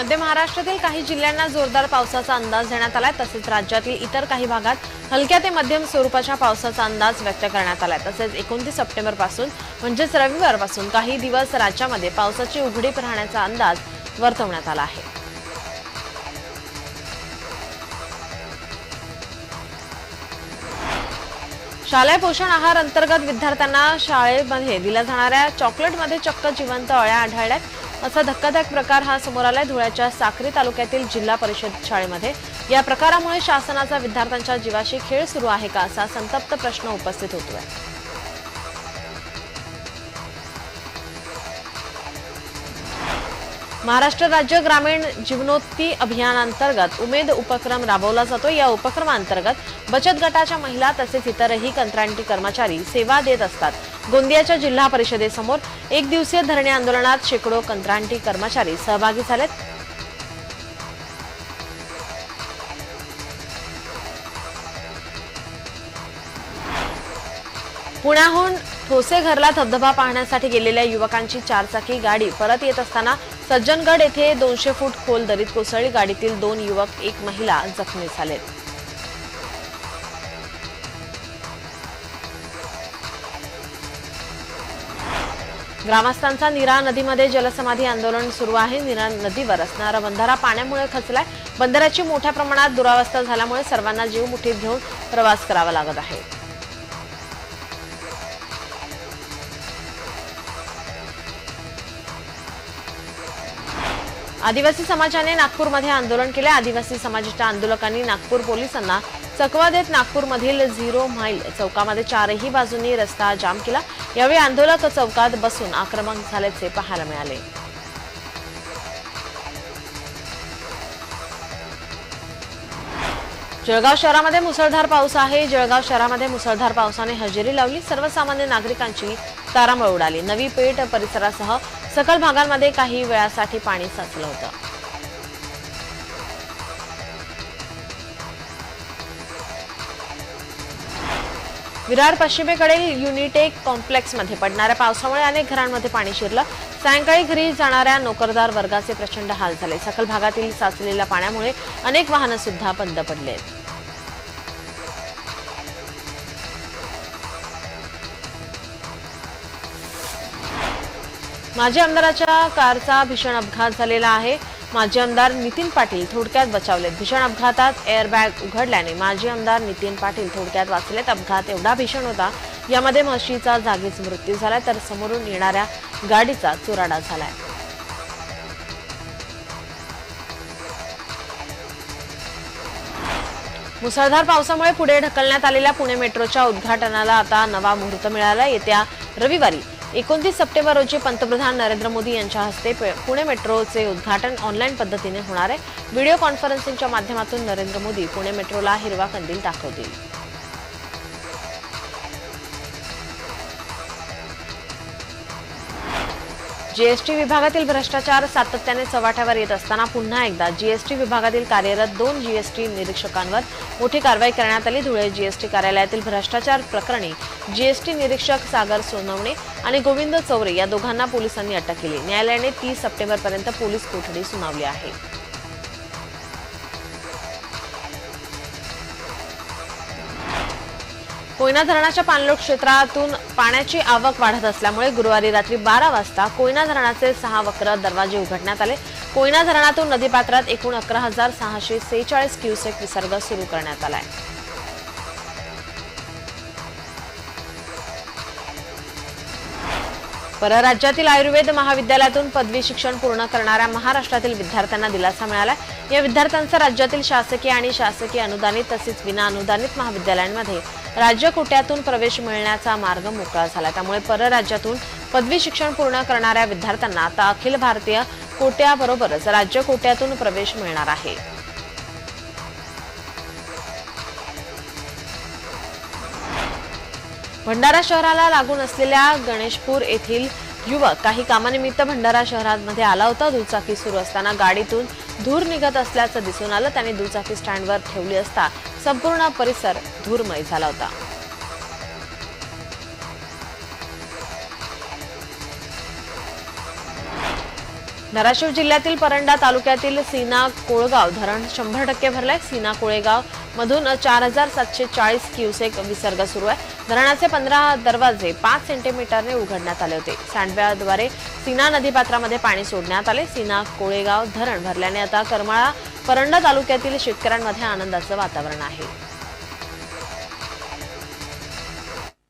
मध्य महाराष्ट्रातील काही जिल्ह्यांना जोरदार पावसाचा अंदाज देण्यात आलाय तसेच राज्यातील इतर काही भागात हलक्या ते मध्यम स्वरूपाच्या पावसाचा अंदाज व्यक्त करण्यात आलाय. तसेच एकोणतीस सप्टेंबरपासून म्हणजेच रविवारपासून काही दिवस राज्यामध्ये पावसाची उघडीप राहण्याचा अंदाज वर्तवण्यात आला आहे. शालेय पोषण आहार अंतर्गत विद्यार्थ्यांना शाळेमध्ये दिल्या जाणाऱ्या चॉकलेटमध्ये चक्क जिवंत अळ्या आढळल्यात. असा धक्कादायक प्रकार हा समोर आलाय धुळ्याच्या साक्री तालुक्यातील जिल्हा परिषद शाळेमध्ये. या प्रकारामुळे शासनाचा विद्यार्थ्यांच्या जीवाशी खेळ सुरू आहे का असा संतप्त प्रश्न उपस्थित होतोय. महाराष्ट्र राज्य ग्रामीण जीवनोत्ती अभियानांतर्गत उमेद उपक्रम राबवला जातो या उपक्रमांतर्गत बचत गटाच्या महिला तसेच इतरही कंत्राटी कर्मचारी सेवा देत असतात. गोंदियाच्या जिल्हा परिषदेसमोर एक दिवसीय धरणे आंदोलनात शेकडो कंत्राटी कर्मचारी सहभागी झालेत. पुण्याहून ठोसेघरला धबधबा पाहण्यासाठी गेलेल्या युवकांची चारचाकी गाडी परत येत असताना सज्जनगड येथे दोनशे फूट खोल दरीत कोसळली. गाडीतील दोन युवक एक महिला जखमी झालेत ग्रामस्थांचा निरा नदीमध्ये जलसमाधी आंदोलन सुरू आहे. निरा नदीवर असणारा बंधारा पाण्यामुळे खचलाय. बंधाऱ्याची मोठ्या प्रमाणात दुरावस्था झाल्यामुळे सर्वांना जीव मुठीत घेऊन प्रवास करावा लागत आहे. आदिवासी समाजाने नागपूरमध्ये आंदोलन केले. आदिवासी समाजाच्या आंदोलकांनी नागपूर पोलिसांना चकवा देत नागपूरमधील झिरो माईल चौकामध्ये चारही बाजूंनी रस्ता जाम केला. यावेळी आंदोलक चौकात बसून आक्रमक झाल्याचे पाहायला मिळाले. जळगाव शहरामध्ये मुसळधार पाऊस आहे. जळगाव शहरामध्ये मुसळधार पावसाने हजेरी लावली. सर्वसामान्य नागरिकांची तारांबळ उडाली. नवी पेठ परिसरासह सकल भागांमध्ये काही वेळासाठी पाणी साचलं होतं. विरार पश्चिमेकडील युनिटेक कॉम्प्लेक्समध्ये पडणाऱ्या पावसामुळे अनेक घरांमध्ये पाणी शिरलं. सायंकाळी घरी जाणाऱ्या नोकरदार वर्गाचे प्रचंड हाल झाले. सकल भागातील साचलेल्या पाण्यामुळे अनेक वाहनं सुद्धा बंद पडली आहेत माजी आमदाराच्या कारचा भीषण अपघात झालेला आहे. माजी आमदार नितीन पाटील थोडक्यात बचावलेत. भीषण अपघातात एअरबॅग उघडल्याने माजी आमदार नितीन पाटील थोडक्यात वाचलेत. अपघात एवढा भीषण होता यामध्ये म्हशीचा जागीच मृत्यू झाला तर समोरून येणाऱ्या गाडीचा चुराडा झालाय. मुसळधार पावसामुळे पुढे ढकलण्यात आलेल्या पुणे मेट्रोच्या उद्घाटनाला आता नवा मुहूर्त मिळाला येत्या रविवारी एकोणतीस सप्टेंबर रोजी पंतप्रधान नरेंद्र मोदी यांच्या हस्ते पे- पुणे मेट्रोचे उद्घाटन ऑनलाईन पद्धतीने होणार आहे. व्हिडिओ कॉन्फरन्सिंगच्या माध्यमातून नरेंद्र मोदी पुणे मेट्रोला हिरवा कंदील दाखवतील. जीएसटी विभागातील भ्रष्टाचार सातत्याने चव्हाट्यावर येत असताना पुन्हा एकदा जीएसटी विभागातील कार्यरत दोन जीएसटी निरीक्षकांवर मोठी कारवाई करण्यात आली. धुळे जीएसटी कार्यालयातील भ्रष्टाचार प्रकरणी जीएसटी निरीक्षक सागर सोनवणे आणि गोविंद चौरे या दोघांना पोलिसांनी अटक केली. न्यायालयाने तीस सप्टेंबरपर्यंत पोलीस कोठडी सुनावली आहे. कोयना धरणाच्या पाणलोट क्षेत्रातून पाण्याची आवक वाढत असल्यामुळे गुरुवारी रात्री बारा वाजता कोयना धरणाचे सहा वक्र दरवाजे उघडण्यात आले. कोयना धरणातून नदीपात्रात एकूण अकरा हजार सहाशे सेहेचाळीस क्युसेक विसर्ग सुरू करण्यात आलाय. परराज्यातील आयुर्वेद महाविद्यालयातून पदवी शिक्षण पूर्ण करणाऱ्या महाराष्ट्रातील विद्यार्थ्यांना दिलासा मिळाला या विद्यार्थ्यांचा राज्यातील शासकीय आणि शासकीय अनुदानित तसेच विना अनुदानित महाविद्यालयांमध्ये राज्यकोट्यातून प्रवेश मिळण्याचा मार्ग मोकळा झाला. त्यामुळे परराज्यातून पदवी शिक्षण पूर्ण करणाऱ्या विद्यार्थ्यांना आता अखिल भारतीय कोट्याबरोबरच राज्यकोट्यातून प्रवेश मिळणार आहे. भंडारा शहराला लागून असलेल्या गणेशपूर येथील युवक काही कामानिमित्त भंडारा शहरामध्ये आला होता. दुचाकी सुरू असताना गाडीतून धूर निघत असल्याचं दिसून आलं. त्याने दुचाकी स्टँडवर ठेवली असता संपूर्ण परिसर धूरमय झाला होता. धाराशिव जिल्ह्यातील परंडा तालुक्यातील सीना कोळगाव धरण शंभर टक्के भरलंय. सीना कोळेगाव मधून चार हजार सातशे चाळीस क्युसेक विसर्ग सुरू आहे. धरणाचे पंधरा दरवाजे पाच सेंटीमीटरने उघडण्यात आले होते. सांडव्याद्वारे सीना नदीपात्रामध्ये पाणी सोडण्यात आले. सीना कोळेगाव धरण भरल्याने आता करमाळा परंडा तालुक्यातील शेतकऱ्यांमध्ये आनंदाचं वातावरण आहे.